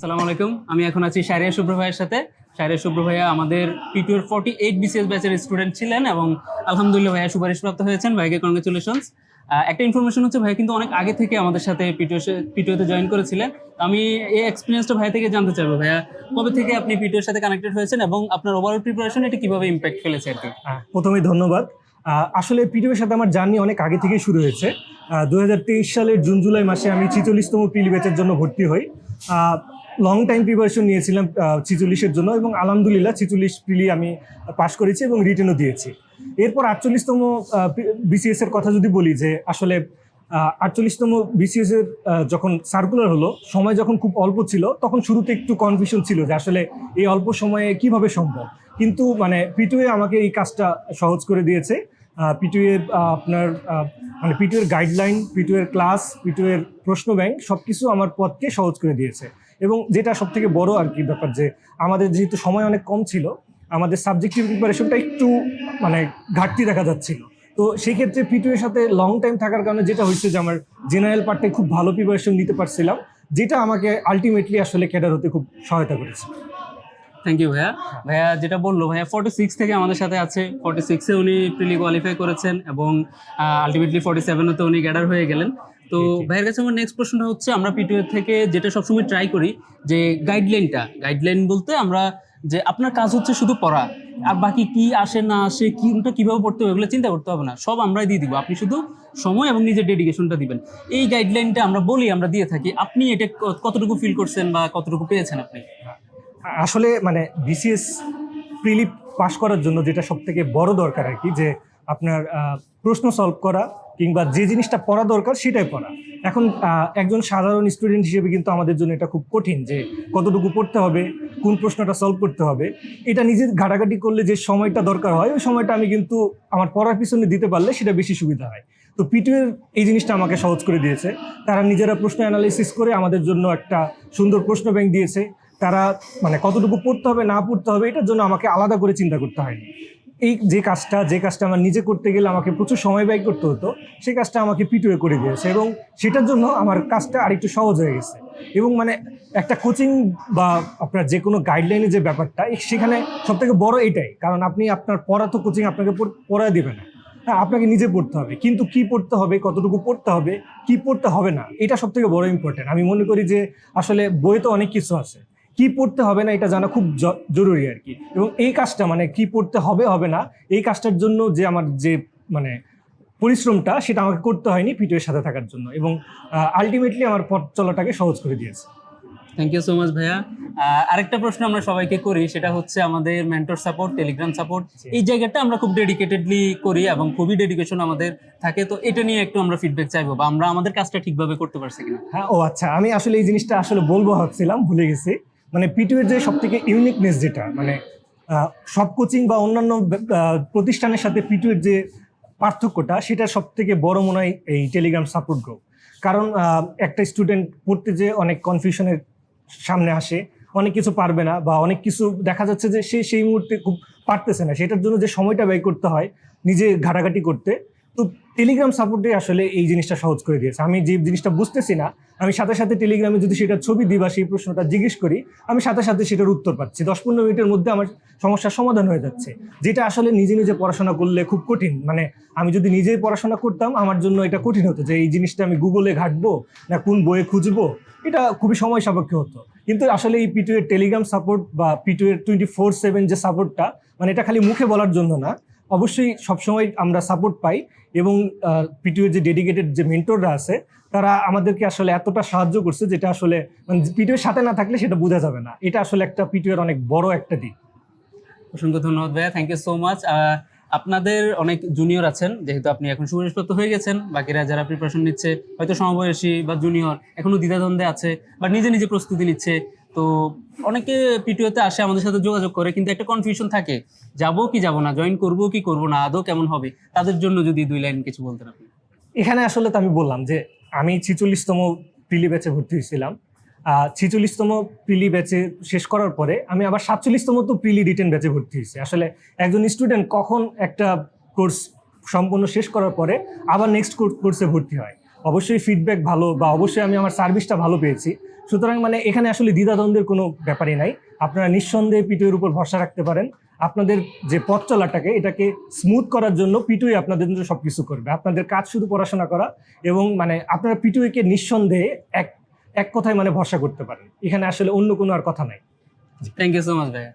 আসসালামু আলাইকুম। আমি এখন আছি শাহরিয়া শুভ্র ভাইয়ের সাথে। শাহরিয়া শুভ্র ভাইয়া আমাদের পিটুয়ের ফর্টি এইট বিসিএস ব্যাচের স্টুডেন্ট ছিলেন এবং আলহামদুলিল্লাহ ভাইয়া সুপারিশপ্রাপ্ত হয়েছেন ভাইকে কংগ্রেচুলেশনস একটা ইনফরমেশন হচ্ছে ভাই কিন্তু অনেক আগে থেকে আমাদের সাথে পিটিও পিটিওতে জয়েন করেছিলেন। আমি এই এক্সপিরিয়েন্সটা ভাই থেকে জানতে চাইব। ভাইয়া কবে থেকে আপনি পিটিওর সাথে কানেক্টেড হয়েছেন এবং আপনার ওভারঅল প্রিপারেশন এটা কীভাবে ইম্প্যাক্ট ফেলেছে আর কি? আহ, প্রথমেই ধন্যবাদ। আসলে পিডিওর সাথে আমার জার্নি অনেক আগে থেকেই শুরু হয়েছে। দু হাজার তেইশ সালের জুন জুলাই মাসে আমি ছিচল্লিশতম পিলি ব্যাচের জন্য ভর্তি হই। লং টাইম প্রিপারেশন নিয়েছিলাম ছিচল্লিশের জন্য এবং আলহামদুলিল্লাহ ছিচল্লিশ প্রিলি আমি পাশ করেছি এবং রিটেনও দিয়েছি। এরপর আটচল্লিশতম বিসিএস এর কথা যদি বলি যে আসলে আটচল্লিশতম বিসিএস এর যখন সার্কুলার হলো, সময় যখন খুব অল্প ছিল, তখন শুরুতে একটু কনফিউশন ছিল যে আসলে এই অল্প সময়ে কীভাবে সম্ভব। কিন্তু মানে পিটুয়ে আমাকে এই কাজটা সহজ করে দিয়েছে। পিটুয়ে আপনার মানে এর গাইডলাইন পিটুয়ের ক্লাস পিটুয়ের প্রশ্ন ব্যাংক সব কিছু আমার পথকে সহজ করে দিয়েছে। এবং যেটা সব থেকে বড় আর কি ব্যাপার যে, আমাদের যেহেতু সময় অনেক কম ছিল, আমাদের সাবজেক্টিভ প্রিপারেশনটা একটু মানে ঘাটতি দেখা যাচ্ছিল। তো সেই ক্ষেত্রে পিটুয়ের সাথে লং টাইম থাকার কারণে যেটা হয়েছে যে, আমার জেনারেল পার্টে খুব ভালো প্রিপারেশন নিতে পারছিলাম, যেটা আমাকে আলটিমেটলি আসলে ক্যাডার হতে খুব সহায়তা করেছে। থ্যাংক ইউ ভাইয়া। ভাইয়া যেটা বলল ভাইয়া ফর্টি সিক্স থেকে আমাদের সাথে আছে। ফর্টি সিক্সে উনি প্রিলি কোয়ালিফাই করেছেন এবং আলটিমেটলি ফর্টি সেভেনেতে উনি গ্যাডার হয়ে গেলেন। তো। ভাইয়ের কাছে আমার নেক্সট প্রশ্নটা হচ্ছে আমরা পিটিও থেকে যেটা সবসময় ট্রাই করি যে গাইডলাইনটা গাইডলাইন বলতে আমরা যে আপনার কাজ হচ্ছে শুধু পড়া আর বাকি কি আসে না আসে কোনটা কীভাবে পড়তে হবে এগুলো চিন্তা করতে হবে না। সব আমরাই দিয়ে দিব। আপনি শুধু সময় এবং নিজের ডেডিকেশনটা দিবেন। এই গাইডলাইনটা আমরা বলি আমরা দিয়ে থাকি। আপনি এটা কতটুকু ফিল করছেন বা কতটুকু পেয়েছেন আপনি? আসলে মানে বিসিএস প্রিলি পাশ করার জন্য যেটা সব থেকে বড় দরকার আর কি, যে আপনার প্রশ্ন সলভ করা কিংবা যে জিনিসটা পড়া দরকার সেটাই পড়া। এখন একজন সাধারণ স্টুডেন্ট হিসেবে কিন্তু আমাদের জন্য এটা খুব কঠিন যে কতটুকু পড়তে হবে, কোন প্রশ্নটা সলভ করতে হবে। এটা নিজে ঘাটাঘাটি করলে যে সময়টা দরকার হয়, ওই সময়টা আমি কিন্তু আমার পড়ার পিছনে দিতে পারলে সেটা বেশি সুবিধা হয়। তো পিটুয়ের এই জিনিসটা আমাকে সহজ করে দিয়েছে। তারা নিজেরা প্রশ্ন অ্যানালাইসিস করে আমাদের জন্য একটা সুন্দর প্রশ্ন ব্যাংক দিয়েছে। তারা মানে কতটুকু পড়তে হবে, না পড়তে হবে, এটার জন্য আমাকে আলাদা করে চিন্তা করতে হয়নি। এই যে কাজটা যে কাজটা আমার নিজে করতে গেলে আমাকে প্রচুর সময় ব্যয় করতে হতো, সেই কাজটা আমাকে পিটুয়ে করে দিয়েছে এবং সেটার জন্য আমার কাজটা আরেকটু সহজ হয়ে গেছে। এবং মানে একটা কোচিং বা আপনার যে কোনো গাইডলাইনে যে ব্যাপারটা সেখানে সব থেকে বড় এটাই, কারণ আপনি আপনার পড়া তো কোচিং আপনাকে পড়ায় দেবে না। হ্যাঁ আপনাকে নিজে পড়তে হবে, কিন্তু কি পড়তে হবে, কতটুকু পড়তে হবে, কি পড়তে হবে না, এটা সব থেকে বড় ইম্পর্টেন্ট আমি মনে করি যে আসলে বইয়ে তো অনেক কিছু আছে। কি পড়তে হবে না এটা জানা খুব জরুরি আর কি। এবং এই কাজটা মানে কি পড়তে হবে হবে না এই কাজটার জন্য যে আমার যে মানে পরিশ্রমটা সেটা আমাকে করতে হয়নি পিটিওর সাথে থাকার জন্য এবং আলটিমেটলি আমার পথ চলাটাকে সহজ করে দিয়েছে। থ্যাংক ইউ সো মাচ ভাইয়া। আরেকটা প্রশ্ন আমরা সবাইকে করি সেটা হচ্ছে আমাদের মেন্টর সাপোর্ট টেলিগ্রাম সাপোর্ট এই জায়গাটা আমরা খুব ডেডিকেটেডলি করি এবং খুবই ডেডিকেশন আমাদের থাকে তো এটা নিয়ে একটু আমরা ফিডব্যাক চাইব বা আমরা আমাদের কাজটা ঠিকভাবে করতে পারছি কিনা? হ্যাঁ ও আচ্ছা আমি আসলে এই জিনিসটা আসলে বলব ভাবছিলাম ভুলে গেছি। মানে পিটিওর যে সব থেকে ইউনিকনেস যেটা মানে সব কোচিং বা অন্যান্য প্রতিষ্ঠানের সাথে পিটিওর যে পার্থক্যটা, সেটা সব থেকে বড় মনে হয় এই টেলিগ্রাম সাপোর্ট গ্রুপ কারণ একটা স্টুডেন্ট পড়তে যে অনেক কনফিউশনের সামনে আসে, অনেক কিছু পারবে না বা অনেক কিছু দেখা যাচ্ছে যে সে সেই মুহূর্তে খুব পারতেছে না, সেটার জন্য যে সময়টা ব্যয় করতে হয়, নিজে ঘাটাঘাটি করতে তো টেলিগ্রাম সাপোর্টে আসলে এই জিনিসটা সহজ করে দিয়েছে। আমি যে জিনিসটা বুঝতেছি না, আমি সাথে সাথে টেলিগ্রামে যদি সেটা ছবি দিই বা সেই প্রশ্নটা জিজ্ঞেস করি, আমি সাথে সাথে সেটার উত্তর পাচ্ছি। দশ পনেরো মিনিটের মধ্যে আমার সমস্যার সমাধান হয়ে যাচ্ছে। যেটা আসলে নিজে নিজে পড়াশোনা করলে খুব কঠিন। মানে আমি যদি নিজেই পড়াশোনা করতাম, আমার জন্য এটা কঠিন হতো যে এই জিনিসটা আমি গুগলে ঘাটবো না কোন বইয়ে খুঁজবো, এটা খুবই সময় সাপেক্ষ হতো। কিন্তু আসলে এই পিটু এর টেলিগ্রাম সাপোর্ট বা পিটু এর টোয়েন্টি ফোর সেভেন যে সাপোর্টটা মানে এটা খালি মুখে বলার জন্য না অবশ্যই সবসময় আমরা সাপোর্ট পাই এবং পিটিও যে ডেডিকেটেড যে মেন্টররা আছে, তারা আমাদেরকে আসলে এতটা সাহায্য করছে যেটা আসলে মানে পিটিওর সাথে না থাকলে সেটা বোঝা যাবে না। এটা আসলে একটা পিটিওর অনেক বড় একটা দিক। অসংখ্য ধন্যবাদ ভাইয়া থ্যাংক ইউ সো মাচ আপনাদের অনেক জুনিয়র আছেন, যেহেতু আপনি এখন সুপরিশপ্রাপ্ত হয়ে গেছেন, বাকিরা যারা প্রিপারেশন নিচ্ছে, হয়তো সমবয়সী বা জুনিয়র এখনও দ্বিধাদ্বন্দ্বে আছে বা নিজে নিজে প্রস্তুতি নিচ্ছে। তো অনেকে পিটিওতে আসে, আমাদের সাথে যোগাযোগ করে, কিন্তু একটা কনফিউশন থাকে, যাব কি যাব না জয়েন করব কি করব না, আদৌ কেমন হবে? তাদের জন্য যদি দুই লাইন কিছু বলতেন আপনি। এখানে আসলে তো আমি বললাম যে, আমি ছিচল্লিশতম পিলি ব্যাচে ভর্তি হয়েছিলাম। ছিচল্লিশতম প্রিলি ব্যাচে শেষ করার পরে, আমি আবার সাতচল্লিশতম তো প্রিলি রিটেন ব্যাচে ভর্তি হয়েছি। আসলে একজন স্টুডেন্ট কখন একটা কোর্স সম্পূর্ণ শেষ করার পরে আবার নেক্সট কোর্সে ভর্তি হয়। অবশ্যই ফিডব্যাক ভালো বা অবশ্যই আমি আমার সার্ভিসটা ভালো পেয়েছি। সুতরাং মানে এখানে আসলে দ্বিধাদ্বন্দ্বের কোনো ব্যাপারই নাই। আপনারা নিঃসন্দেহে পিটুয়ের উপর ভরসা রাখতে পারেন। আপনাদের যে পথ চলাটাকে এটাকে স্মুথ করার জন্য পিটুই আপনাদের জন্য সব কিছু করবে। আপনাদের কাজ শুধু পড়াশোনা করা এবং মানে আপনারা পিটুইকে নিঃসন্দেহে এক এক কথায় মানে ভরসা করতে পারেন। এখানে আসলে অন্য কোনো আর কথা নাই। থ্যাংক ইউ সো মাচ ভাইয়া।